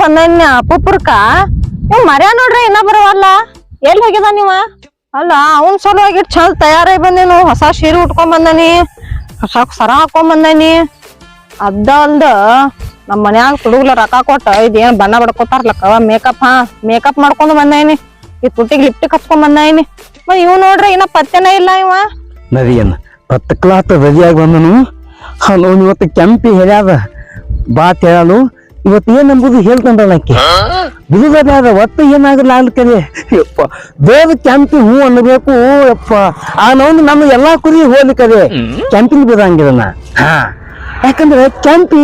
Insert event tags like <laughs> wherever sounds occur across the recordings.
ಬಂದನ್ಯ ಅಪ್ಪುರ್ಕ ಇವ್ ಮರ್ಯಾ ನೋಡ್ರಿ, ಇನ್ನ ಬರವಲ್ಲ. ಎಲ್ಲಿ ಹೋಗಿದ ನೀವ? ಅಲ್ಲ, ಅವನ್ ಸಲುವಾಗಿ ಚಂದ್ ತಯಾರಾಗಿ ಬಂದೇನು. ಹೊಸ ಸೀರೆ ಉಟ್ಕೊಂಡ್ ಬಂದಾನಿ. ಹೊಸ ಸರ ಹಾಕೊಂಡ್ ಬಂದಾನಿ. ಅದ ಅಲ್ದ ನಮ್ ಮನ್ಯಾಗ ತುಡುಗ್ಲ ರೊಕ್ಕ ಕೊಟ್ಟ, ಇದೇನ್ ಬಣ್ಣ ಬಡ್ಕೋತಾರ್ಲಕ್ಕ, ಮೇಕಪ್, ಹಾ, ಮೇಕಪ್ ಮಾಡ್ಕೊಂಡು ಬಂದಾಯ್ನಿ ಈ ತುಟ್ಟಿಗೆ ಲಿಪ್ಟಿಕ್ ಹಚ್ಕೊಂಡ್ ಬಂದಾಯ್ನಿ ಮತ್ ಇವ್ ನೋಡ್ರಿ, ಇನ್ನ ಪತ್ತೆನ ಇಲ್ಲ ಇವ. ನದಿಯನ್ನ ಹತ್ತು ಕ್ಲಾತ್ ರೆಡಿಯಾಗಿ ಬಂದನು. ಅವನು ಇವತ್ತು ಕೆಂಪಿ ಹೇಳ್ಯಾದ. ಬಾತ್ ಹೇಳಲು ಇವತ್ತು ಏನ್ ನಂಬುದು ಹೇಳ್ಕೊಂಡಲ್ಲ ಆಕಿ. ಬಿಡುಗಡೆ ಅದ ಒಟ್ಟು ಏನಾಗಲ್ಲ ಅಲ್ಲಿ ಕರೆ ಯಪ್ಪ ದೇವ್ ಕೆಂಪಿ ಹೂ ಅನ್ನಬೇಕು ಯಪ್ಪ. ಆ ನೌನು ನಮ್ಮ ಎಲ್ಲಾ ಕುರಿ ಹೋಲಿ ಕರೆ ಕೆಂಪಿನ ಬಿಡಂಗಿಲ್ಲ ಹಾ. ಯಾಕಂದ್ರೆ ಕೆಂಪಿ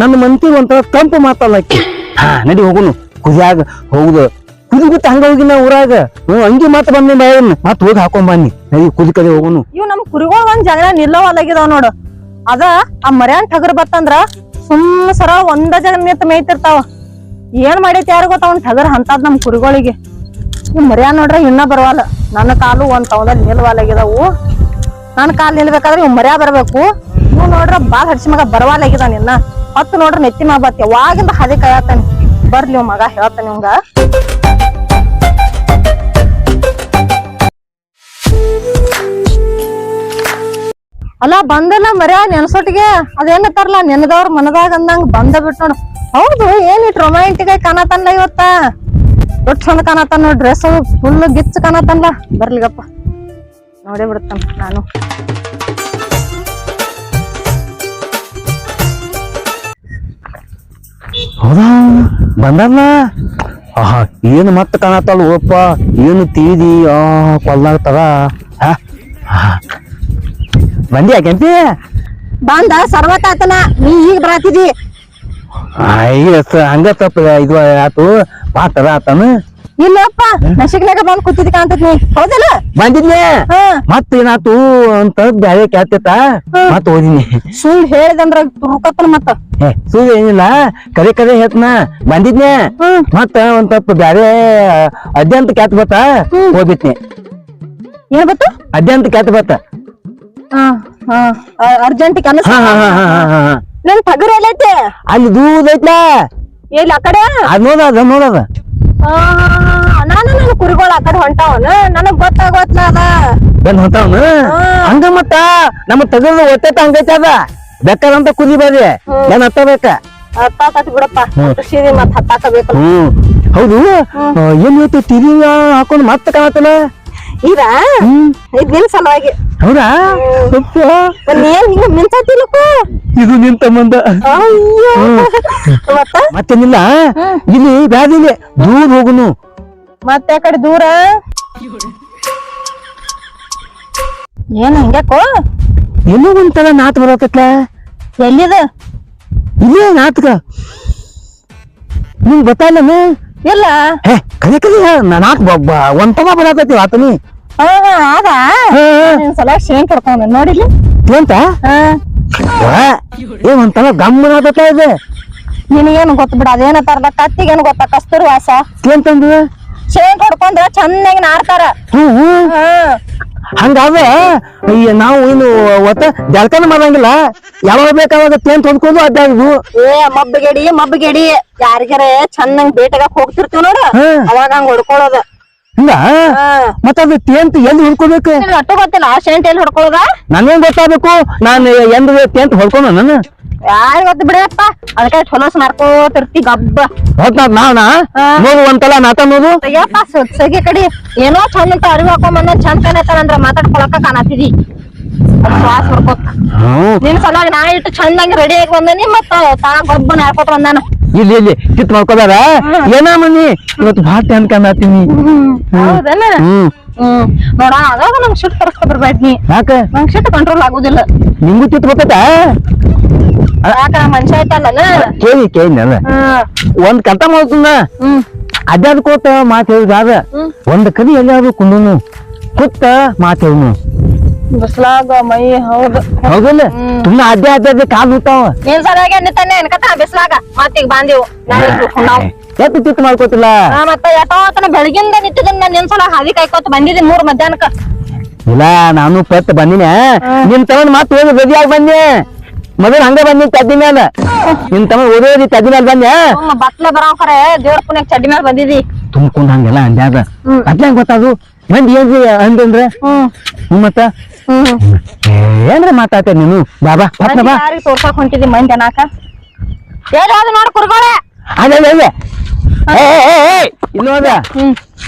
ನನ್ನ ಮಂತಿ ಒಂಥರ ತಂಪು ಮಾತಲ್ಲ ಆಕಿ. ಹಾ ನಡಿ ಹೋಗುನು. ಕುದಿಯಾಗ ಹೋಗುದು. ಕುದಿ ಗೊತ್ತ ಹಂಗ ಹೋಗಿ ನಾ ಊರಾಗ. ಹ್ಞೂ ಅಂಗಿ ಮಾತು ಬಂದೆ ಬಾಯನ್ ಮತ್ತೆ ಹೋಗಿ ಹಾಕೊಂಡ್ ಬನ್ನಿ. ನಡಿ ಕುದಿ ಕದೆ ಹೋಗುನು. ಇವ್ ನಮ್ ಕುರಿಗಳು ಒಂದ್ ಜಗಳ ನಿಲ್ಲವಲ್ಲಾಗಿದಾವ ನೋಡು. ಅದ ಆ ಮರ್ಯಾನ್ ಠಗರ್ ಬತ್ತಂದ್ರ ಸುಮ್ ಸರ ಒಂದ ಜಾಗ ನಿಂತ ಮೇಯ್ತಿರ್ತಾವ. ಏನ್ ಮಾಡೈತಿ ಯಾರು ಗೊತ್ತ? ಅವ್ನ್ ಹೆದರ್ ಅಂತದ್ ನಮ್ ಕುರಿಗಳಿಗೆ. ಮರ್ಯಾ ನೋಡ್ರ ಇನ್ನ ಬರವಾಲ. ನನ್ನ ಕಾಲು ಒಂದ್ ತವದಲ್ಲಿ ನಿಲ್ವಾಲಾಗಿದಾವು ನನ್ನ ಕಾಲು ನಿಲ್ಬೇಕಾದ್ರೆ ಇವ್ ಮರ್ಯಾ ಬರ್ಬೇಕು. ಇವ್ ನೋಡ್ರ ಬಾಳ್ ಹಡ್ಸಿ ಮಗ ಬರವಲ್ಲಾಗಿದಾನ ನಿನ್ನ ಹತ್ತು ನೋಡ್ರ ನೆತ್ತಿ ಮಾ ಬತ್ತೆ. ಯಾವಾಗಿಂದ ಹದಿ ಬರ್ಲಿ ಮಗ ಹೇಳ್ತಾನೆ ಇವಂಗ. ಅಲ್ಲ ಬಂದಲ್ಲ ಮರ್ಯ ನೆನ್ಸೊಟ್ಟಿಗೆ? ಅದೇನತ್ತಾರಲ್ಲ ನೆನದವ್ರ ಮನದಾಗ ಅಂದಂಗ ಬಂದ ಬಿಟ್ ನೋಡು. ಹೌದು ಏನ್ ರೊಮ್ಯಾಂಟಿಕ್ ಆಗಿ ಕಾಣತಲ್ಲ ಇವತ್ತ? ದೊಡ್ಡ ಚಂದ ಕಾಣತಾನ ನೋಡ್ ಡ್ರೆಸ್ ಫುಲ್ ಗಿಚ್ಚ ಕಾಣತನ್ಲ. ಬರ್ಲಿಗಪ್ಪ. ನೋಡೇ ಬಿಡ್ತಾನ ನಾನು. ಹೌದಾ? ಬಂದಲ್ಲ ಆಹಾ, ಏನು ಮತ್ತೆ ಕಾಣತ್ತಲ್ಲ ಓಪ್ಪ? ಏನು ತೀದಿ? ಆ, ಕೊಲ್ಲಾಗ್ತದ? ಹಾ? ಬಂದಿ ಕೆಂಪಿ ಬಂದ ಸರ್ವತ್ ಆತನ. ನೀ ಈಗ ಬರಾತಿದಿ? ಈಗ ಹಂಗ ತಪ್ಪ ಇದು ಆತು ಪಾತ್ರ ಆತನು. ಇಲ್ಲಪ್ಪ ನಶಿಕ್ನಾಗ ಬಂದ್ ಕೂತಿದ್ ಕಾಣ್ತೈತಿ ನೀ. ಹೌದಲ್ಲ? ಬಂದಿದ್ನೆ? ಹಾ. ಮತ್ತ ಏನಾತು ಅಂತ ಬ್ಯಾರೆ ಕ್ಯಾತಿತ್ತ ಮತ್ತ ಓದಿನಿ ಸುಳ್ಳು ಹೇಳಿದಂದ್ರ ತುರುಕತ್ತನ ಮತ್ತ. ಸುಳ್ಳು ಏನಿಲ್ಲ. ಕರೆ ಕರೆ ಹೇಳ್ತನ. ಬಂದಿದ್ನೆ? ಮತ್ತ ಒಂದ್ ಸ್ವಲ್ಪ ಬ್ಯಾರೆ ಅದ್ಯಂತ ಕ್ಯಾತ್ ಬತ್ತ ಹೋಗ್ಬಿಟ್ನಿ. ಏನ್ ಬತ್ತ ಅದ್ಯಂತ ಕ್ಯಾತ್ ಬತ್ತ ಅರ್ಜೆಂಟ್ ಹಾ. ನನ್ ಟಗರ್ ಎಲ್ಲೈತೆ ಅಲ್ಲಿ ದೂರ ಐತ್ಲ. ಎಲ್ಲಿ ಆ ಕಡೆ? ಅದ್ ಅದ ನೋಡದ ಆ, ನಾನು ನನ್ನ ಕುರಿಗಳು ಆ ಕಡೆ ಹೊಂಟಾವನ? ನನಗ್ ಗೊತ್ತಾಗೋತ್ಲ ಅದ. ಬಂದ್ ಹೊಂಟಾವನು? ಹಂಗ ಮತ್ತ? ನಮ್ಮ ತಗದ ಒಟ್ಟೆ ಹಂಗೈತೆ ಅದ. ಬೆಕ್ಕದಂತ ಕುದಿ ಬರ್ರಿ ಏನ್ ಹತ್ತಬೇಕ. ಹತ್ತಾಕತಿ ಬಿಡಪ್ಪ. ಖುಷಿ ಮತ್ ಹತ್ತಾಕ ಬೇಕಲ್ಲ ಹ್ಮ್. ಹೌದು. ಏನ್ ಇವತ್ತು ತಿರಿಯ ಹಾಕೊಂಡ್ ಮತ್ತೆ ಕಾಣತ್ತಲ್ಲ? ಇದ ಇದ್ ನಿನ್ ಸಲುವಾಗಿ. ಹೌದಾ? ಏನ್ ಹಿಂಗ ಇದು ನಿಂತ ಮಂದ. ಅಯ್ಯೋ. ಮತ್ತ? ಮತ್ತೇನಿಲ್ಲ. ಇಲ್ಲಿ ಬ್ಯಾದಿಲ್ಲ ದೂರ ಹೋಗುನು. ಮತ್ತೆ ಕಡೆ ದೂರ? ಏನು ಹಿಂಗ್ಯಾಕೋ ಎಲ್ಲೋ ಒಂಥರ ನಾತ್ ಬರತ್ತಲ್ಲ ಎಲ್ಲಿದ? ಇಲ್ಲೇ ನಾಟಕ ನಿಂಗ್ ಗೊತ್ತಾಯಿಲ್ಲನ ಇಲ್ಲ ಹೇ ಕದಿ ಕಲೆ ನಾಕ್ ಒಂಥರ ಬರತೈತಿ ಆತನಿ. ಹಾ ನಿನ್ ಸಲ ಶೇಂಗ್ ನೋಡಿಲಿ ಹಾ. ಏ ಗಮ್ಮನ ಆತತ ಇದೆ. ನಿನಗೇನು ಗೊತ್ತ ಬಿಡ ಅದೇನತ್ತಾರದ ಕತ್ತಿಗೇನು ಗೊತ್ತ ಕಸ್ತೂರಿ ವಾಸ. ಅಂತಂದು ಶೇಂಗ್ ಹೊಡ್ಕೊಂಡ್ರ ಚೆನ್ನಾಗಿ ನಾರ್ತಾರ. ಹ್ಮ್ ಹ್ಮ್. ಹಾ ಹಂಗಾದ್ರೆ ಈ ನಾವು ಇನ್ನು ಒತ್ತ ಜಳಕನ ಮಾಡಂಗಿಲ್ಲ. ಯಾವಾಗ ಬೇಕಾವಾಗ ಟೆಂಟ್ ತೊಂದ್ಕೊಂಡು ಅಡ್ಡಾಡುದು ಏ ಮಬ್ಬಗೆಡಿ ಮಬ್ಬಗೆಡಿ ಯಾರಿಗಾರ ಚಂದಂಗ್ ಬೇಟೆಗಾಕ್ ಹೋಗ್ತಿರ್ತೀವ್ ನೋಡು. ಅವಾಗ ಹಂಗ ಹೊಡ್ಕೊಳ್ಳೋದ. ಹಿಂಗ? ಮತ್ತ ಅದು ಎಲ್ಲಿ ಹೊಡ್ಕೋಬೇಕು? ಅಟ್ಟು ಗೊತ್ತಿಲ್ಲ. ಆ ಶೇಂಟ್ ಎಲ್ಲಿ ಹೊಡ್ಕೊಳ್ಳೋದ? ನನ್ಗೇನ್ ಗೊತ್ತಾಗಬೇಕು? ನಾನು ಎಂದ ಟೆಂಟ್ ಹೊಡ್ಕೊಂಡ ನಾನು? ಯಾರಿಗ್ ಗೊತ್ತ ಬಿಡಪ್ಪ ಅದಕ್ಕೆ ಚಲೋಸ್ ಮಾಡ್ಕೋತಿರ್ತಿ ಗಬ್ಬ. ಹೊತ್ತ ನಾವನ. ನೋಡು ಒಂತಲ ನಾತ ನೋಡು ತೆಗಿಯಪ್ಪ ಸೊಸಗೆ ಕಡಿ. ಏನೋ ಚಂದ ಅಂತ ಅರಿವು ಹಾಕೊಂಡ್ ಬಂದ ಚಂದ ಕಾಣತ್ತಾನಂದ್ರ ಮಾತಾಡ್ಕೊಳಕ ಕಾಣತಿದಿ ಅದ್ ಶ್ವಾಸ ಹೊಡ್ಕೋತ ನಿನ್ ಸಲುವಾಗಿ ನಾ ಇಟ್ಟು ಚಂದಂಗ ರೆಡಿ ಆಗಿ ಬಂದನಿ ಮತ್ತ ತಾ ಗಬ್ಬನ ಹಾಕೋತ ಬಂದಾನ. ಇಲ್ಲಿ ಇಲ್ಲಿ ಕಿತ್ ಮಾಡ್ಕೋದಾರ ಏನ ಮನಿ? ಇವತ್ತು ಭಾಳ ಟೆಂಟ್ ಕಾಣತೀನಿ ಹೌದನ? ಹ್ಮ್. ನೋಡ ಅದಾಗ ನಂಗ್ ಶಿಟ್ ತರಸ್ಕೊ ಬರ್ಬೇಡ ನೀ ಯಾಕ? ನಂಗ್ ಶಿಟ್ ಕಂಟ್ರೋಲ್ ಆಗುದಿಲ್ಲ. ನಿಂಗೂ ಕಿತ್ ಬರ್ತೈತ? ಯಾಕ ಮನುಷ್ಯ ಐತಲ್ಲನ ಕೇಳಿ ಕೇಳಿ ಹ್ಮ್ ಒಂದ್ ಕಂತ ಮಾಡ್ತೀನ ಹ್ಮ್. ಮಾತು ಹ್ಮ್. ಒಂದ್ ಕದಿ ಎಲ್ಲಾದ್ರು ಕುಂಡುನು ಕುತ್ತ ಮಾತ್ ಹೇಳುನು ಬಿಸ್ಲಾಗ ಮೈ ಹೌದು. ಹೌದಲ್ಲ? ತುಂಬಾ ಅಡ್ಡೆ ಅಡ್ಡೆ ಕಾಲ್ ಹುಟ್ಟಾವ ನೀನ್ ಸರಿಯಾಗಿ ಅನ್ನತಾನೆ ಅನ್ಕತ ಬಿಸ್ಲಾಗ. ಮತ್ತೀಗ ಬಾಂದಿವು. ಎತ್ತು ಚಿತ್ ಮಾಡ್ಕೋತಿಲ್ಲ? ಆ, ಮತ್ತ ಆತನ ಬೆಳಗಿಂದ ನಿಂತಿದ್ದೀನಿ ನಾನು ನಿನ್ ಸಲ ಹಾದಿ ಕಾಯ್ಕೋತ ಬಂದಿದ್ದೀನಿ ಮೂರ್ ಮಧ್ಯಾಹ್ನಕ್ಕ. ಇಲ್ಲ ನಾನು ಪತ್ ಬಂದಿನ. ನಿನ್ ತಗೊಂಡ್ ಮಾತು ಹೋಗಿ ರೆಡಿಯಾಗಿ ಬಂದೆ. ಮೊದಲು ಹಂಗ ಬಂದಿ ತದ್ದಿ ಮ್ಯಾಲ. ನಿನ್ ತಮ್ಮ ಓದೋದಿ ತದ್ದಿ ಮ್ಯಾಲ ಬಂದ್ಯ? ಬತ್ಲ ಬರಾವ್ಕರೆ ದೇವ್ರ ಪುಣ್ಯಕ್ ಚಡ್ಡಿ ಮ್ಯಾಲ ಬಂದಿದಿ. ತುಂಬ್ಕೊಂಡ್ ಹಂಗೆಲ್ಲ ಅಂದ್ಯಾದ ಅದ್ನ ಅದ್ಲ ಗೊತ್ತಾದು? ಮಂದಿ ಏನ್ರಿ ಅಂದ್ರ? ಮತ್ತ? ಏನ್ರ ಮಾತಾಡ್ತೇ ನೀನು? ಬಾಬಾ ಪಟ್ನ ಬಾ. ಯಾರಿಗೆ ತೋರ್ಸಾಕ್ ಹೊಂಟಿದಿ ಮಂದಿ ಅನಾಕ ಏನಾದ್ರು ನೋಡ್ ಕುರ್ಗೋಳೆ? ಅದೇ. ಅದೇ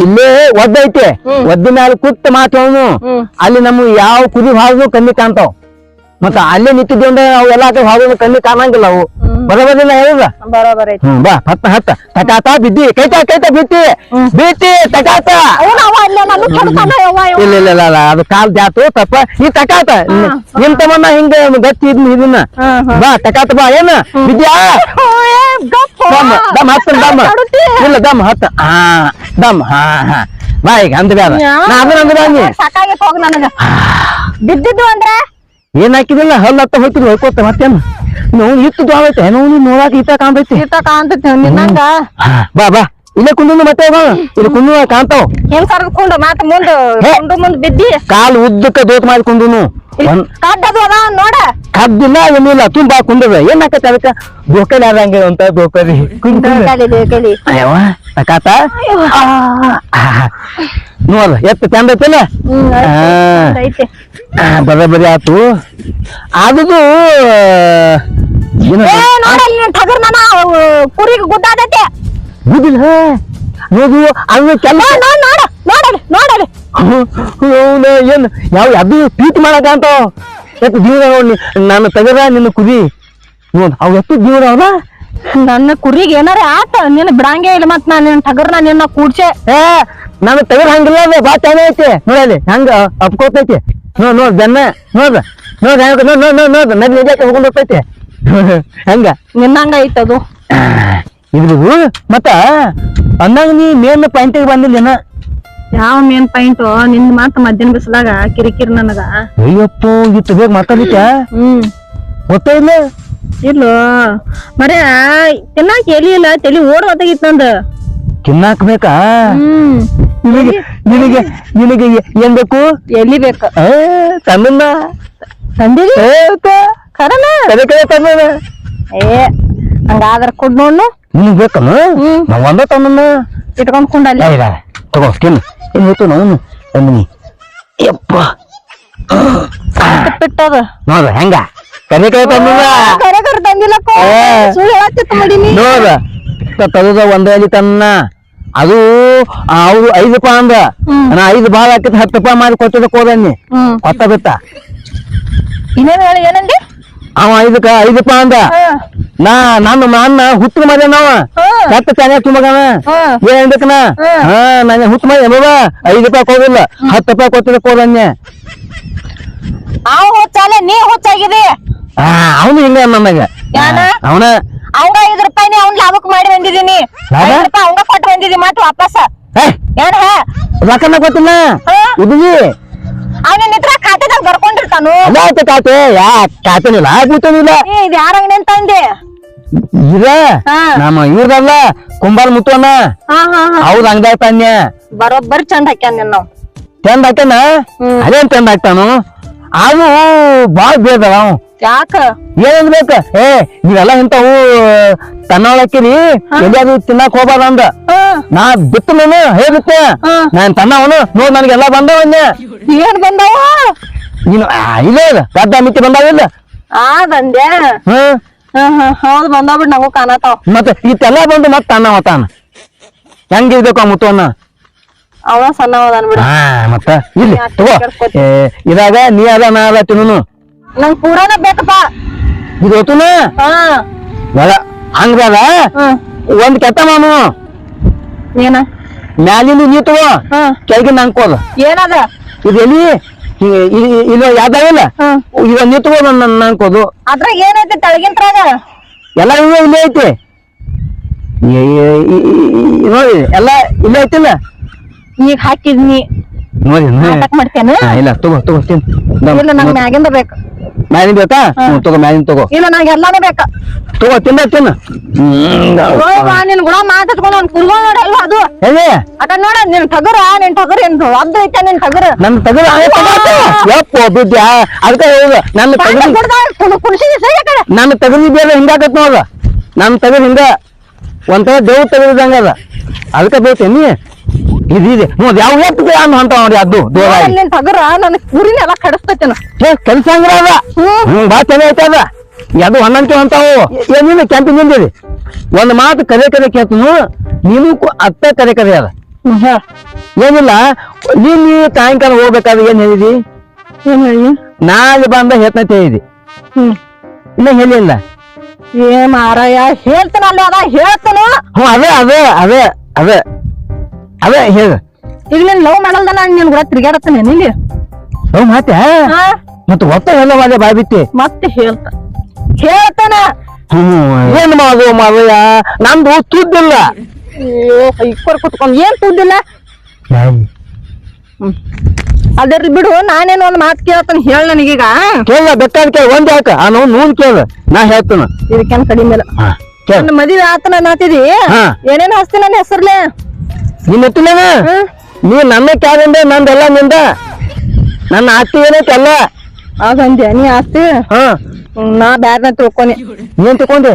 ಇಲ್ಲೇ ಒದ್ದೈತೆ ಒದ್ದ ಮ್ಯಾಲ ಕುತ್ತ ಮಾತಾಡೋನು ಅಲ್ಲಿ ನಮ್ಗೆ ಯಾವ ಕುದಿ ಭಾಗ ಕಮ್ಮಿ ಕಾಣ್ತಾವ್. ಮತ್ತ ಅಲ್ಲೇ ನಿಂತಿದ್ದೆ ಅವೆಲ್ಲ ಹಾಳು ಕಮ್ಮಿ ಕಾಣಂಗಿಲ್ಲ ಅವು. ಬರೋಬರಿಲ್ಲ ಹೇಳುದ ಬರೋಬರ್ ಹ್ಮ್ ಬಾ ಹತ್ತ ಹತ್ತ. ತಟಾತ ಬಿದ್ದಿ ಕೈತ ಕೈತ ಬಿತ್ತಿ. ಬಿತ್ತಿ ತಟಾತ. ಅವ. ಇಲ್ಲ ಇಲ್ಲ ಇಲ್ಲ ಅದು ಕಾಲ್ ಜಾತು ತಪ್ಪ. ಈ ತಕಾತ ನಿಮ್ ತಮ್ಮನ್ನ ಹಿಂಗ ಗತ್ತಿ ಇದ್ನ ಇದನ್ನ. ಬಾ ತಕಾತ ಬಾ ಏನ? ಬಿದ್ಯಾ. ದಮ್ ದಮ್ ಹತ್ತ ದಮ್. ಇಲ್ಲ ದಮ್ ಹತ್ತ. ಹಾ ದಮ್ ಹಾ ಹಾ. ಬಾ ಈಗ ಅಂದ ಅದ. ನಾ ಅದನ್ನ ಅಂದ ಬ್ಯಾನಿ ಸಾಕಾಗೈತ್ ಹೋಗ್ ನನಗ. ಬಿದ್ದಿದ್ದು ಅಂದ್ರೆ? ಏನ್ ಹಾಕಿದಿಲ್ಲ ಹಲ್ಲ ಹತ್ತ ಹೋಗ್ತಿದ್ರು ಹೋಯ್ಕೋತ ಮತ್ತೇನು? ನೋವು ಇತ್ತು ದ್ವಾವೈತೆ ನೀನ್ ನೋಡಾಕ ಈತ ಕಾಣ್ತೈತಿ. ಈತ ಕಾಣ್ತೈತಿ ನಿನ್ನಂಗ? ಬಾ ಬಾ. ಇಲ್ಲೇ ಕುಂದು ಮತ್ತೆ ಬಾ. ಇಲ್ಲಿ ಕುಂದು ಕಾಣ್ತಾವ್. ಹೆಂಗ್ ಕರೆದ್ಕೊಂಡು ಮಾತ ಮುಂದ ಕುಂದು ಮುಂದ ಬಿದ್ದಿ. ಕಾಲು ಉದ್ದಕ್ಕ ದೋತ್ ಮಾಡಿ ಕುಂದುನು ಕಡ್ಡದು ಅದ ನೋಡ. ಕದ್ದಿಲ್ಲ ಏನಿಲ್ಲ ತುಂಬಾ ಕುಂದದ ಏನ್ ಹಾಕತ್ತೆ ಅದಕ್ಕ? ಗೋಕಲಿ ಆದಂಗೆ ಅಂತ ಗೋಕಲಿ ಕುಂದ್ ಕುಂದ್ ಕಲಿ ಕಲಿ ಅಯ್ಯವ ತಕಾತ ನೋಡ ಎತ್ತ ಚಂದ ಐತಿಲ್ಲ ಆ, ಬರಬರಿ ಆತು. ಟಗರ್ ನನ್ನ ಕುರಿಗೆ ಗುದ್ದಾದೈತಿ ಬುದಿಲ್ಲ ನೋಡು ಅದು ಕೆಲ ನೋಡ್ ನೋಡ್ ನೋಡ್ ನೋಡಲಿ ಅವನ ಏನ್? ಯಾವ ಅದು ಪ್ರೀತಿ ಮಾಡಕ ಅಂತ? ಎತ್ತು ಜೀವನ ನೋಡಿ ನಾನು ತಗದ ನಿನ್ನ ಕುರಿ? ನೋಡ್ ಅವ್ ಎತ್ತು ಜೀವನ ಅವನ ನನ್ನ ಕುರಿಗೆ ಏನಾರ ಆತ? ನಿನ್ನ ಬಿಡಂಗೇ ಇಲ್ಲ ಮತ್ ನಾನು ನಿನ್ನ ಟಗರ್ನ ನಿನ್ನ ಕೂಡ್ಸೆ. ಏ ನಾನು ತಗರ್ ಹಂಗಿಲ್ಲ ಬಾ ಚೆನ್ನಾಗೈತೆ ನೋಡಲಿ ಹಂಗ ಅಪ್ಕೋತೈತಿ. ನೋಡ್ ನೋಡ್ ಬೆನ್ನ ನೋಡ್ ನೋಡ್ ಹೆಂಗ ನೋಡ್ ನೋಡ್ ನೋಡ್ ನೋಡ್ ನದಿ ನದಿಯಾಕ ಹೋಗ್ಕೊಂಡು ಹೋಗ್ತೈತಿ. <laughs> ಹಂಗ? ನಿನ್ನಂಗ ಐತದು. ಇದ್ರದು ಮತ್ತ ಅಂದಂಗ ನೀ ಮೇನ್ ಪಾಯಿಂಟಿಗೆ ಬಂದಿಲ್ಲ ಯಾವ ಮೇನ್ ಪಾಯಿಂಟ್ನಿಂದ ಮಾತ ಮಧ್ಯಾಹ್ನ ಬಿಸಿಲಾಗ ಕಿರಿಕಿರಿ ನನಗ. ಅಯ್ಯಪ್ಪ ಇತ್ತು ಬೇಗ ಮಾತಾಡಿಕ ಹ್ಮ್. ಗೊತ್ತಾ ಇಲ್ಲ? ಇಲ್ಲ. ಮರೆ ತಿನ್ನಾಕ ಎಲಿ ಇಲ್ಲ ತಲಿ ಓಡ್ ಹೊತ್ತಾಗಿತ್ ನಂದು. ತಿನ್ನಾಕ್ ಬೇಕಾ? ಹ್ಮ್. ನಿನಗೆ ನಿನಗೆ ನಿನಗೆ ಏನ್ ಬೇಕು? ಎಲ್ಲಿ ಬೇಕು? ಏ ತಂದಿರಿ ಏ ಖರನ ಹಂಗಾದ್ರ ಕೊಡ್ ನೋಡ್ನು ನಿನಗ್ ಬೇಕಮ್ಮ? ಹ್ಮ್. ನಾವ್ ಒಂದ ಇಟ್ಕೊಂಡ್ ಕುಂಡಲ್ಲಿ ತಗೋ ಏನ್ ಹೋಯ್ತು ನಾನು ಯಪ್ಪ. ಬಿಟ್ಟದ ನೋಡ ಹೆಂಗ? ಕರೆ ಕರೆ ತಂದಿಲ್ಲಪ್ಪ. ಏ. ಸುಳ್ಳು ಹೇಳತ್ತಿತ್ತು ಮಾಡೀನಿ ನೋಡ. ತಗದ ಒಂದ ಎಲಿ ತನ್ನ. ಅದು ಅವ್ರು ಐದು ರೂಪಾಯಿ ಅಂದ. ನಾ ಐದು ಬಾಳ ಹಾಕಿದ್ ಹತ್ತು ರೂಪಾಯಿ ಮಾಡಿ ಕೊಟ್ಟದಕ್ಕೆ ಹೋದನ್ನಿ ಕೊತ್ತ ಬಿತ್ತ ಇನ್ನೇನ್ ಹೇಳಿ ಏನಂದಿ? ಅವ ಐದಕ್ಕ ಐದು ರೂಪಾಯಿ ಅಂದ. ನಾ ನನ್ನ ಮಾನ್ನ ಹುಟ್ಟು ಮದ ನಾವ. ಕೆಟ್ಟ ಚೆನ್ನಾಗಿ ತುಂಬಗನ ಹಾ. ಏನ್ ಹಾ. ನಾನು ಹುಟ್ಟು ಮದ ಬಾಬಾ ಐದು ರೂಪಾಯಿ ಕೊಡಿಲ್ಲ ಹತ್ತು ರೂಪಾಯಿ ಕೊಟ್ಟದಕ್ಕೆ ಹೋದನ್ನೆ ಅವ್ ಹುಚ್ಚಾಲೆ ನೀ ಹುಚ್ಚಾಗಿದೆ. ಅವನು ಹಿಂಗ ನನಗ? ಅವನ ಅವಂಗ ಐದ್ ರೂಪಾಯಿನೇ ಅವ್ನ ಲಾಭಕ್ಕೆ ಮಾಡಿ ಬಂದಿದೀನಿ ಲಾಭ? ಐದ್ ರೂಪಾಯಿ ಅವಂಗ ಕೊಟ್ಟು ಬಂದಿದಿ ಮತ್ ವಾಪಸ್. ಏನ ರೊಕ್ಕನ ಗೊತ್ತಿಲ್ಲ ಹಾ. ಉದ್ಗಿ ಅವನ ನಿತ್ರ ಖಾತೆದಾಗ ಬರ್ಕೊಂಡಿರ್ತಾನು ಅಲ್ಲ ಆಯ್ತು ಕಾತೆ ಯಾ ಕಾತನಿಲ್ಲ ಏ ಇದ್ ಯಾರ ಅಂಗಡಿ ಅಂತ ಅಂದೆ ಇದ? ಹಾ. ನಮ್ಮ ಇವ್ರದಲ್ಲ ಕುಂಬಾರ ಮುತ್ತವನ ಹಾ ಹಾ ಹಾ. ಅವ್ರ ಬರೋಬ್ಬರಿ ಚಂದ ಹಾಕ್ಯಾನ ಚಂದ ಹಾಕ್ಯಾನ? ಹ್ಮ್. ಅದೇನ್ ಚಂದ ಹಾಕ್ತಾನು? ಅದು ಬಾಳ ಅವ ಯಾಕ? ಏನ್ ಬೇಕ? ಏ ನೀವೆಲ್ಲ ಇಂಥವು ತನ್ನೊಳಕ್ಕಿರಿ. ಎಲ್ಲಾದ್ರು ತಿನ್ನಕ್ ಹೋಗ್ಬಾರ್ದ ಅಂದ. ನಾ ಬಿತ್ತು. ನಾನು ಹಾ. ನಾನ್ ತನ್ನವನು. ನೋಡ್ ನನಗೆಲ್ಲ ಬಂದವನ್ಯ ಏನ್ ಬಂದವ? ನೀನು ಇಲ್ಲ ಗದ್ದ ಮಿತಿ ಬಂದಾವಿಲ್ಲ ಆ ಹಾ. ಹೌದ್ ಬಂದಾವ್ ಬಿಡ್ ನಂಗೂ ಕಾಣತಾವ್. ಮತ್ತೆ ಇತ್ತೆಲ್ಲ ಬಂದು ಮತ್ತೆ ತನ್ನವ ತಾನ? ಹೆಂಗಿರ್ಬೇಕು ಆ ಮುತ್ತವನ್ನ ಅವ ಸಣ್ಣವದನ್ ಬಿಡ. ಮತ್ತ ಇಲ್ಲಿ ತಗೋ. ಇದಾಗ ನೀ ಅದ ನಾ ಅದ ತಿನ್ನು ನಂಗ್ ಪೂರಾನ ಬೇಕಪ್ಪ. ಇದು ಹೊತ್ತುನ? ಹಾ. ಬೇಡ ಹಂಗದ ಹ್ಮ್ ಒಂದ್ ಕೆಟ್ಟ ಮಾನು ಏನ? ಮ್ಯಾಲಿಂದ ನೀ ತಗೋ ಹಾ. ಕೆಳಗಿನ ಅಂಕೋದ ಏನದ? ಇದು ಎಲ್ಲಿ? ಇಲ್ಲ ಇ- ಇವ ನೀ ತಗೋ ನನ್ನ ಅನ್ಕೋದು ಅದ್ರಾಗ ಏನೈತಿ ತಳಗಿಂತ್ರಾಗ? ಎಲ್ಲ ಇವ ಇಲ್ಲೇ ಐತಿ. ನೋಡಿ ಎಲ್ಲ ಇಲ್ಲೇ ಐತಿಲ್ಲ? ಈಗ ಹಾಕಿದ್ನಿ. ಮಾಡ್ತೇನ. ಇಲ್ಲ ತಗೋ ತಗೋ ತಿನ್ ಇಲ್ಲ ನಂಗ್ ಮ್ಯಾಗಿಂದ ಬೇಕ. ಬೇಕಾ? ತಗೋ ತಗೋ. ಇಲ್ಲ ನಂಗೆ ಎಲ್ಲಾನು ಬೇಕ? ತಗೋ ತಿನ್ನ ತಿನ್ನ. ಓ, ವಾ, ನಿನ್ ಗುಣ ಮಾತಾಡ್ಕೊಂಡು ಅವ್ನ್ ಕುರ್ಗೊಂಡ್ ನೋಡಿ ಅಲ್ವಾ ಅದು ಅಟ ನೋಡ ನಿನ್ ಟಗರ ನಿನ್ ಟಗರ್ ಏನ್ ಅದ್ದ ಐತೆ ನಿನ್ ಟಗರ್ ನನ್ನ ಯಪ್ಪ ಬಿದ್ಯಾ? ಅದಕ್ಕೆ ನನ್ನ ಸರಿ ಕಡೆ ನನ್ನ ಬೇರೆ ಹಿಂಗಾಕತ್ ನೋಡ. ನನ್ನ ತಗದ್ ಹಿಂಗ ಒಂಥರ ದೇವ್ ತೆಗೆದಂಗ ಅದ. ಅದಕ್ಕೆ ಬೇಕೇನಿ ಇದು ಇದೆ ನೋಡ್ ಯಾವ ಒಟ್ಟು ಅನ್ನ ಅಂತ ನೋಡಿ ಅದು ದೂರಾಗಿ ನಿನ್ ಟಗರ ನನ್ ಕುರಿನ ಎಲ್ಲ ಕಡಿಸ್ತೈತೇನ ಏ ಕೆಲಸ ಹಂಗ್ರ ಅದ. ಹ್ಮ್. ಬಾ ಚೆನ್ನಾಗಿ ಐತೆ ಅದ. ಅದು ಹನ್ನೊಂದು ಅಂತಾವು. ಏನಿಲ್ಲ ಕ್ಯಾಂಪಿಂಗ್ ನಿಂದಿರಿ ಒಂದ್ ಮಾತು ಕರೆ ಕರೆ ಕೇಳ್ತನು. ನೀನು ಅತ್ತ ಕರೆ ಕರೆ ಅದ. ಏನಿಲ್ಲ ನೀನ್ ನೀ ಸಾಯಂಕಾಲ ಹೋಗ್ಬೇಕಾದ್ರೆ ಏನ್ ಹೇಳಿದಿ? ನಾಳೆ ಬಂದ ಹೆತ್ನತೆ ಹೇಳಿದಿ. ಇಲ್ಲ ಇನ್ನ ಹೇಳಿಲ್ಲ. ಏ ಮಾರಾಯ ಹೇಳ್ತಾನ ಅಲ್ಲ ಅದ ಹೇಳ್ತಾನ. ಹ್ಞೂ ಅದೇ ಅದೇ ಅದೇ ಅದೇ. ಅದೇ ಹೇಳ. ಈಗ ನೀನ್ ಲವ್ ಮಾಡಲ್ದ ನಾನ್ ನಿನ್ ಕೂಡ ತಿರ್ಗಾಡತ್ತಾನೆ ನಿಲ್ಲಿ ಲವ್ ಮಾತೆ ಹಾ. ಮತ್ತೆ ಒತ್ತ ವಾಲೆ ಬಾಯ್ ಬಿತ್ತಿ ಮತ್ತೆ ಹೇಳ್ತ. ಹೇಳ್ತಾನ. ಏನ್ ಮಾಡು ಮಾವಯ್ಯ? ನಂದು ತುದ್ದಿಲ್ಲ. ಇಬ್ಬರು ಕುತ್ಕೊಂಡು ಏನ್ ತುದ್ದಿಲ್ಲ? ಅದ್ರ ಬಿಡು ನಾನೇನು ಒಂದ್ ಮಾತು ಕೇಳ್ತಾನೆ ಹೇಳ ನನಗೀಗ. ಕೇಳ ಬೇಕಾದ ಕೇಳ ಒಂದ್ ಯಾಕ? ನಾವು ನೂನ್ ಕೇಳ ನಾ ಹೇಳ್ತಾನ. ಇದಕ್ಕೆ ಕಡಿಮೆ ಇಲ್ಲ. ನನ್ನ ಮದುವೆ ಆತನ ನಾತಿದಿ? ಏನೇನು ಏನೇನ್ ಹಸ್ತಿ ನನ್ನ ಹೆಸರ್ಲೆ? ಎತ್ತಿಲೇನ ನೀ ನನ್ನ ಕ್ಯಾರಿಂದ ನಂದೆಲ್ಲ ನಿಂದ ನನ್ನ ಆಸ್ತಿ ಏನೈತೆ ಎಲ್ಲ? ಆಗಂದ್ಯ ನೀ ಆಸ್ತಿ? ಹಾ. ನಾ ಬ್ಯಾರ್ನ ತಿಳ್ಕೊನಿ ನೀನ್ ತಕೊಂಡೆ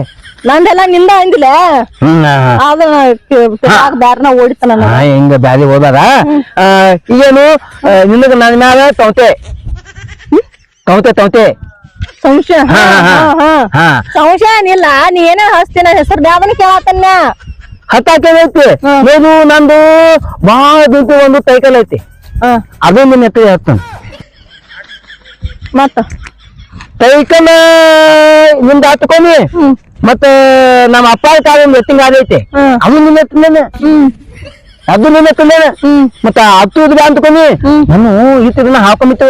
ನಂದೆಲ್ಲ ನಿಂದ ಅಂದಿಲ್ಲ? ಅದ ಬ್ಯಾರ್ನ ಓಡಿತಾನ ಹಿಂಗ ಬ್ಯಾಲಿ ಹೋದಾರ? ಆ, ನಿನಗ ನನ್ನ ಮ್ಯಾಲ ತೌತೆ. ತೌತೆ ತೌತೆ. ಸಂಶಯ. ಸಂಶಯ ಏನಿಲ್ಲ. ನೀ ಏನೇ ಹಸ್ತಿನ? ಹೆಸರು ಬ್ಯಾದನ ಕೇಳತ್ತನ್ನ ಹತ್ತಾಕೈತಿ ಐತಿ. ನಂದು ಬಹಳ ದುಡ್ಡು ಒಂದು ಸೈಕಲ್ ಐತಿ. ಅದು ನಿನ್ನ ಎತ್ತ ಹೇಳ್ತಾನೆ. ಮತ್ತ? ಸೈಕಲ್ ನಿಮ್ದು ಹತ್ಕೊನಿ ಹ್ಮ್. ಮತ್ತ ನಮ್ಮ ಅಪ್ಪ ಕಾಲ ಒಂದು ಎತ್ತಿಂಗ್ ಆಗೈತಿ. ಅದು ನಿನ್ನ ಎತ್ತಲೇನೆ ಹ್ಮ್. ಅದು ನಿನ್ನ ಎತ್ತಲೇನೆ ಮತ್ತೆ ಹತ್ತು ಅಂತಕೊನಿ ನಾನು ನಾನು ಇತ್ತಿನ ಹಾಕೊಂಬಿಟ್ಟು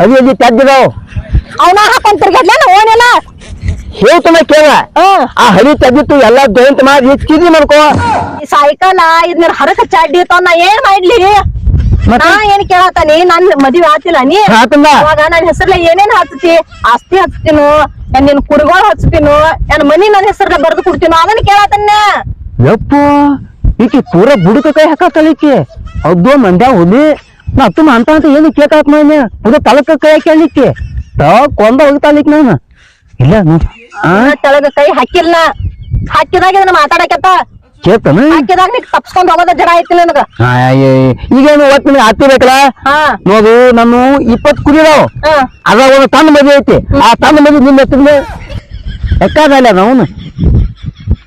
ಹವಿ ಹರಿ ತೆಗ್ದಿದಾವ್ ಅವನ ಹಾಕೊಂಡ್ ತಿರ್ಗಾಡ್ಲೇನ ಓನೆಲ್ಲ ಹೇಳ್ತಾನ ಕೇಳ. ಆ ಹರಿ ತೆಗಿತು ಎಲ್ಲಾ ಜಯಂತ್ ಮಾಡಿ ಚಿದಿ ಮಾಡ್ಕೋ. ಈ ಸಾಯಂಕಾಲ ಇದ್ನ ಹರಕ ಚಾಡಿ ಇರ್ತಾವ ನಾ ಏನ್ ಮಾಡ್ಲಿ? ನಾ ಏನ್ ಕೇಳತಾನಿ? ನನ್ ಮದ್ವೆ ಆತಿಲ್ಲ ನೀ? ಆತಂದ? ಅವಾಗ ನನ್ ಹೆಸರ್ಲೆ ಏನೇನ್ ಹಚ್ತಿ ಆಸ್ತಿ ಹಚ್ತೀನು ನಿನ್ ಕುಡ್ಗೋಳ ಹಚ್ತೀನು ನನ್ ಮನಿ ನನ್ ಹೆಸರ್ಲೆ ಬರ್ದು ಕೊಡ್ತೀನೋ ಅದನ್ನ ಕೇಳತನ್ನ. ಯಪ್ಪ ಈಕಿ ಪೂರ ಬುಡಕ ಕೈ ಹಾಕತ್ತಲ್ಲ ಈಕಿ. ಹೌದು ಮಂದ್ಯ ಹುಲಿ. ನಾ ತುಂಬ ಅಂತ ಅಂತ ಏನು ಕೇಕಾತ್ ಮಾನ್ಯ ಪೂರ ತಲಕ ಕೈ ಹಾಕ್ಯಾಲಿಕ್ಕಿ ತಾ ಕೊಂದ ಹೋಗ್ತಾಲಿಕ್ ನಾನು. ಇಲ್ಲ ನೋಡ್ ಆ? ತೆಳಗ ಕೈ ಹಾಕಿಲ್ಲ ಹಾಕಿದಾಗ ಇದನ್ನ ಮಾತಾಡಕತ್ತ. ಕೇಳ್ತಾನ? ಹಾಕಿದಾಗ ನೀ ತಪ್ಸ್ಕೊಂಡ್ ಹೋಗೋದ ಜರ ಐತಿ ನನಗ. ಈಗೇನು ಒಟ್ಟು ಬೇಕಲ್ಲ? ನೋಡು ನಾನು ಇಪ್ಪತ್ ಕುರಿ ಅದ ಒಂದು ತನ್ನ ಮದಿ ಐತಿ. ಆ ತನ್ನ ಮದಿ ನಿನ್ನ ಎತ್ತಿದ್ಲೆ ಎಕ್ಕಾದಲ್ಲ ಅವನು?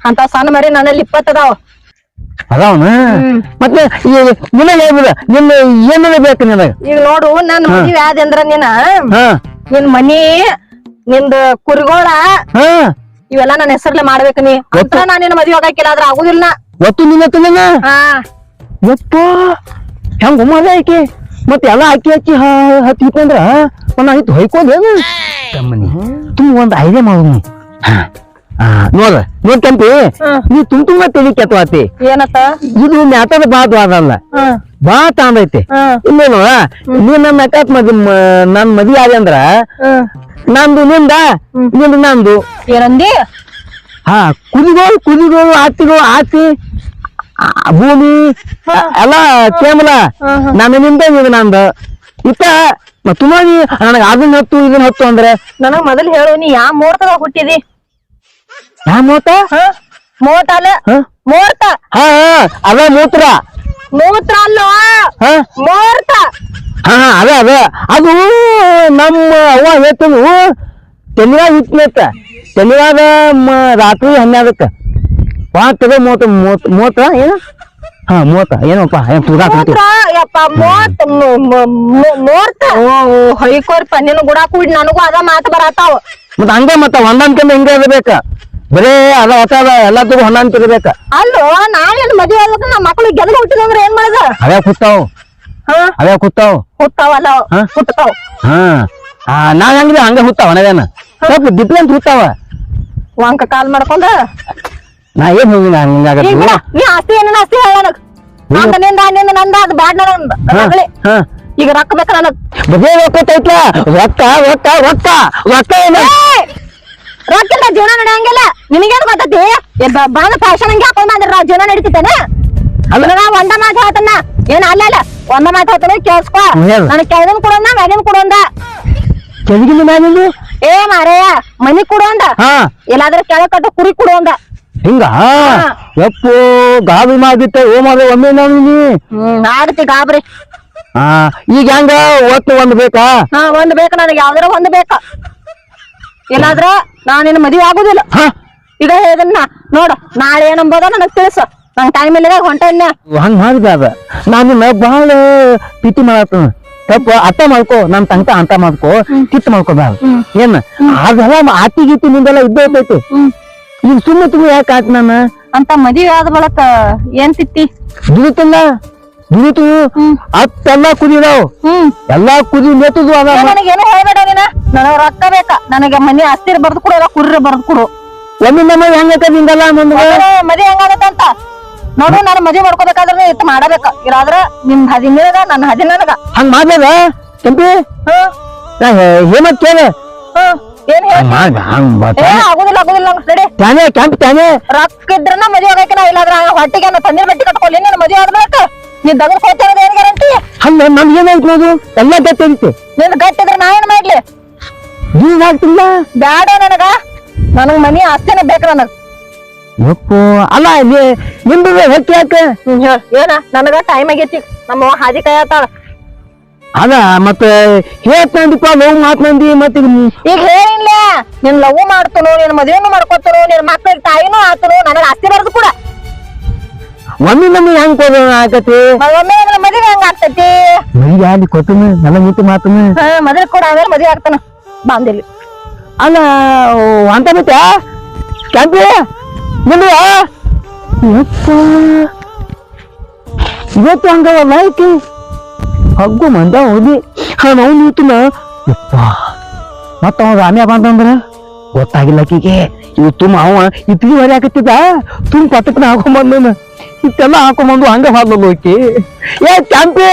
ಅಂತ ಸಣ್ಣ ಮರಿ ನನ್ನಲ್ಲಿ ಇಪ್ಪತ್ತದಾವ ಅದಾವನ? ಹ್ಮ್. ಮತ್ತೆ ಈ ನಿನ್ನ ಹೇಳ್ಬಿಡ ನಿನ್ನ ಏನೇನು ಬೇಕು ನಿನಗ? ಈಗ ನೋಡು ನನ್ನ ಮನಿ ಯಾವ್ದಂದ್ರ ಅಂದ್ರ ನೀನ ನಿನ್ ಮನಿ ನಿಂದ ಕುರಿಗೋಳ? ಹಾ. ಇವೆಲ್ಲ ನನ್ನ ಹೆಸರ್ಲೆ ಮಾಡ್ಬೇಕು ನೀ. ಅಂತ ನಾನು ನಿನ್ನ ಮದ್ವೆ ಆಗಾಕಿಲ್ಲ ಆದ್ರ ಆಗುದಿಲ್ಲ. ಒತ್ತು ನಿನ್ನ ಎತ್ತಿನ ಹಾ. ಯಪ್ಪ ಹೆಂಗ ಉಮ್ಮದ ಆಕಿ? ಮತ್ತೆ ಎಲ್ಲ ಅಕ್ಕಿ ಹಚ್ಚಿ ಹತ್ತಿತ್ತಂದ್ರ ಒಂದ್ ಆಯ್ತು ಹೊಯ್ಕೋದೇನು ಕಮ್ಮನಿ ತುಂಬ ಒಂದ್ ಐಡಿಯಾ ಮಾಡೋನು ನೋಡ ನೋಡ್ ಹ್ಮ್. ನೀ ತುಂಬ ತುಂಬ ತಲಿ ಕೆತ್ತವಾತಿ. ಏನತ್ತ ಇದು ಮ್ಯಾತದ ಬಾದ್ ವಾದಲ್ಲ ಬಾ ತಾಂದೈತಿ ಇನ್ನೇನು ನೀ ನನ್ನ ಅಕ್ಕತ್ ಮದಿ ನನ್ ಮದಿ ಆದ ಅಂದ್ರ ನಂದು ನಿಂದ ನಿಂದು ನಂದು. ಏನಂದಿ? ಹಾ ಕುದಿಗೋಳು ಕುದಿಗೋಳು ಆತಿಗಳು ಆತಿ ಭೂಮಿ ಎಲ್ಲ ಕೇಮಲ. ನನ್ನ ನಿಂದ ಇದು ನಂದು. ಇತ್ತ ನೀ ನನಗೆ ಅದನ್ನ ಹತ್ತು ಇದನ್ನ ಹತ್ತು ಅಂದ್ರೆ. ನನಗ್ ಮೊದಲ್ ಹೇಳು ನೀ ಯಾ ಮೂರ್ತದಾಗ ಹುಟ್ಟಿದಿ? ಯಾ ಮೂತ? ಹ ಮುಹೂರ್ತ ಅಲ್ಲ ಹ? ಮುಹೂರ್ತ ಹಾ ಹಾ, ಅದ ಮೂತ್ರ. ಮೂತ್ರ ಅಲ್ಲ ಹಾ. ಮುಹೂರ್ತ ಹಾ ಅದ ಅದ. ಅದು ನಮ್ಮ ಅವ್ವ ಹೇಳ್ತದು ಶನಿವಾರ ಇಟ್ನತ್ತ ಮ- ರಾತ್ರಿ ಹನ್ನೆರಡಕ್ಕ. ಪಾತ್ರ ಮೂತ ಮೂವತ್ತ ಮೂವತ್ ಮೂವತ್ತ ಏನು? ಹಾ ಮೂವತ್ತ ಏನಪ್ಪ ಏನ್ ಪೂರಾ ಮುಹೂರ್ತ ಯಪ್ಪ ಮೂವತ್ ಮು- ಮು- ಮು- ಹೊಯ್ಕೋರ್ಪ ನಿನ್ ಗುಡ ಕೂಡಿ ನನಗೂ ಅದ ಮಾತು ಬರತಾವ ಮತ್ತ ಹಂಗೆ ಮತ್ತ ಹೊಂದಾಣಿಕೆಯಿಂದ ಹಿಂಗೆ ಇರ್ಬೇಕ. ಬರೇ ಅದ ಹೊಸ ಅದ ಇರ್ಬೇಕ. ಅಲ್ಲೋ ನಾನೇನ್ ಮದುವೆ ಆಗ್ಬೇಕು? ನಮ್ಮ ಮಕ್ಳು ಗೆದ್ದು ಹುಟ್ಟಿದ್ರೆ ಏನ್ ಮಾಡದ? ಅದೇ ಕುತ್ತಾವ್ ಹ? ಅವೇ ಕುತ್ತಾವು ಹುಟ್ಟಾವಲ್ಲ ಹ? ಹುಟ್ಟತಾವ್ ಹಾ. ಆ, ನಾವ್ ಹಂಗೆ ಹಂಗ ಹುಟ್ಟಾವ ನವೇನ ಸ್ವಲ್ಪ ಡಿಫ್ರೆಂಟ್ ಹುಟ್ಟಾವ ವಾಂಕ ಕಾಲ್ ಮಾಡ್ಕೊಂಡ. ನಾ ಏನ್ ಹೋಗಿ ಹಂಗಾಗತ್ತೆ ಬಿಡ, ನೀ ಆಸ್ತಿ ಏನೇನ ಆಸ್ತಿ ನಂದ ನಿಂದ ನಿಂದ ನಂದ ಅದು ಬ್ಯಾಡ್ ನಂದ. ಹಾ ಈಗ ರೊಕ್ಕ ಬೇಕ ನನಗ್? ಬದೇ ರೊಕ್ಕ ರೊಕ್ಕ ರೊಕ್ಕ ರೊಕ್ಕ. ರೊಕ್ಕ ಏನ? ಏಯ್! ರೊಕ್ಕ ಇಲ್ದ ಜೀವನ ನಡೆಯಂಗಿಲ್ಲ. ನಿನಗೇನ್ ಗೊತ್ತತಿ? ಏ ಬ- ಬಂದ ಫ್ಯಾಷನ್ ಹಂಗೆ ಹಾಕೊಂಡ್ ಬಂದ್ರ ಜೀವನ ನಡೀತಿತ್ತೇನೆ ಅಲ್ಲ ಒಂದ ಮಾತು ಹೇಳ್ತಾನ. ಏನ್ ಅಲ್ಲ ಅಲ್ಲ ಒಂದ ಮಾತು ಹೇಳ್ತಾನೆ ಕೇಳಿಸ್ಕೊ. ನನ್ ಕೆಳಗಿನ ಕೊಡೋಣ ಮ್ಯಾಗಿನ ಕೊಡೋಂದ ಕೆಳಗಿನ ಮ್ಯಾಗಿನ ಏ ಮಾರಯ್ಯ ಮನಿ ಕೊಡೋಂದ ಹಾ. ಇಲ್ಲಾದ್ರೆ ಕೆಳಗ್ ಕಟ್ಟ ಕುರಿ ಕೊಡೋಂದ ಹಿಂಗ? ಎಪ್ಪು ಗಾಬಿ ಮಾಡಿತ್ತ ಓ ಮಾಡ ಒಮ್ಮೆ ನಾನು ನೀ ಆಡ್ತಿ ಗಾಬ್ರಿ. ಈಗ ಹೆಂಗ ಒಟ್ಟು ಒಂದ್ ಬೇಕಾ? ಹಾ ಒಂದ್ ಬೇಕ ನನಗೆ ಯಾವ್ದಾರ ಒಂದ್ ಬೇಕ? ಇಲ್ಲಾದ್ರ ನಾ ನಿನ್ನ ಮದ್ವೆ ಆಗುದಿಲ್ಲ. ಈಗ ಹೇಳಿದನ್ನ ನೋಡ ನಾಳೆ ಏನಂಬೋದ ನನಗ್ ತಿಳಿಸ. ನಂಗ್ ಟೈಮ್ ಇಲ್ಲ ಹೊಂಟ ಇಲ್ಲ ಹಂಗ ಮಾಡಿದ ನಾನು ಬಹಳ ಪ್ರೀತಿ ಮಾಡತ್ತ ತಪ್ಪು ಅರ್ಥ ಮಾಡ್ಕೋ ನನ್ ತಂಕ ಅಂತ ಮಾಡ್ಕೋ ಕಿತ್ ಮಾಡ್ಕೋಬಾರ ಏನ್? ಅದೆಲ್ಲ ಆತಿ ಗೀತಿ ನಿಂದೆಲ್ಲ ಇದ್ದೇ ಇರ್ತೈತಿ. ಈಗ ಸುಮ್ಮನೆ ತುಂಬ ಯಾಕೆ ಆತ್ ನಾನು? ಅಂತ ಮದ್ವೆ ಆದ ಬಳಕ ಏನ್ ತಿತ್ತಿ? ದುಡಿತಿಲ್ಲ ದುಡಿತು ಅತ್ತೆಲ್ಲ ಕುದಿದಾವ್ ನಾವು. ಎಲ್ಲಾ ಕುದಿ ಮೆತ್ತದು ಅದ. ನನಗೇನು ಹೇಳ್ಬೇಡ ನೀನ. ನನಗ ರೊಕ್ಕ ಬೇಕ? ನನಗೆ ಮನೆ ಅಸ್ತಿರ ಬರ್ದು ಕೊಡು ಇಲ್ಲ ಕುರ್ರಿ ಬರ್ದ್ ಕೊಡು. ಒಮ್ಮೆ ನಮ್ಮ ಹೆಂಗಕ್ಕ ನಿಂದಲ್ಲ ಮದಿ ಮದ್ವೆ ಹೆಂಗಾಗತ್ತಂತ ನೋಡು ನಾನು ಮದಿ ಮಾಡ್ಕೋಬೇಕಾದ್ರೆ ಇತ್ತು ಮಾಡಬೇಕ. ಇರಾದ್ರ ನಿಮ್ ಹದಿ ನಿನಗ ನನ್ನ ಹದಿ ನನಗ ಹಂಗ ಮಾಡ್ಲೇದ ಕೆಂಪಿ. ಹೇಮತ್ ಕೇಳ. ನಡಿ. ತಾನೇ ರೊಕ್ಕ ಇದ್ರನ ಮದಿ ಆಗಕ್ಕೆ ನಾ ಇಲ್ಲಾದ್ರ ಹೊಟ್ಟಿಗೆ ತಂದಿರ್ ಬಟ್ಟಿ ಕಟ್ಕೊಳ್ಳಿ ನೀನ್ ಮದ್ವೆ ಆದ್ಮೇಲೆ ನೀ ದಗದ್ ಹೋಗ್ತೇನೆ ಏನ್ ಗ್ಯಾರಂಟಿ ಅಲ್ಲ ನಮ್ಗೆ ಏನಾಯ್ತು ನೋಡು ಎಲ್ಲ ಗಟ್ಟೈತಿ ನಿನ್ ಗಟ್ಟಿದ್ರೆ ನಾ ಏನ್ ಮಾಡ್ಲಿ? ನೀನ್ ಹಾಕ್ತಿಲ್ಲ ಬ್ಯಾಡ ನನಗ. ನನಗ್ ಮನಿ ಆಸ್ತಿನ ಬೇಕು ನನಗ್. ಯಪ್ಪೋ ಅಲ್ಲ ಇಲ್ಲಿ ನಿಮ್ದು ಹೊಟ್ಟೆ ಯಾಕೆ? ಹ್ಮ್ ಹೇಳ್. ಏನ? ನನಗ ಟೈಮ್ ಆಗೈತಿ. ನಮ್ಮ ಹಾದಿ ಕೈ ಆತಾಳ. ಅದ ಮತ್ತೆ ಹೇಳ್ತ ನಂದಿಪ್ಪ ನೋವು ಮಾತ್ನಂದಿ ಮತ್ತೆ ಈಗ ಹೇಳಿಲ್ಲ ನಿನ್ ಲವ್ ಮಾಡ್ತನು ನಿನ್ ಮದ್ವೆನು ಮಾಡ್ಕೊತರೋ ನಿನ್ ಮಕ್ಳಿಗೆ ತಾಯಿನೂ ಆತನು ನನಗ ಆಸ್ತಿ ಬರ್ದು ಕೂಡ. ಒಮ್ಮೆ ನಮ್ಗೆ ಹೆಂಗ್ ಕೊಡೋಣ ಆಗತಿ ಮ- ಒಮ್ಮೆ ನನ್ನ ಮದ್ವೆ ಹೆಂಗ ಆಗ್ತೈತಿ? ಮೈಗೆ ಅಲ್ಲಿ ಕೊಟ್ಟನು ನೆಲ ಮುಟ್ಟು ಮಾತನು? ಹಾ ಕೂಡ ಆಮೇಲೆ ಮದ್ವೆ ಆಗ್ತಾನ. ಬಾಂದಿಲ್ಲಿ ಅಲ್ಲ ಅಂತ ಬಿಟ್ಟ ಕೆಂಪಿ ನಿಮ್ದು ಯಪ್ಪ. ಇವತ್ತು ಹಂಗವಲ್ಲ ಐತಿ ಹಗ್ಗು ಮಂದ ಹೋಗಿ ಹಾ ನಾವು ನಿಂತನ ಯಪ್ಪ. ಮತ್ತ ಅವ ರಾಮ್ಯ ಬಂತಂದ್ರ ಗೊತ್ತಾಗಿಲ್ಲ ಆಕಿಗೆ. ಇವ್ ತುಂಬ ಅವ ಇತ್ತಿಗೆ ಮರಿ ಹಾಕತ್ತಿದ್ದ ಪಟಕ್ನ ಹಾಕೊಂಬಂದನ ಇತ್ತೆಲ್ಲ ಹಾಕೊಂಬಂದು ಹಂಗ ಹೋದ್ಲು ಆಕಿ ಏ ಕೆಂಪಿ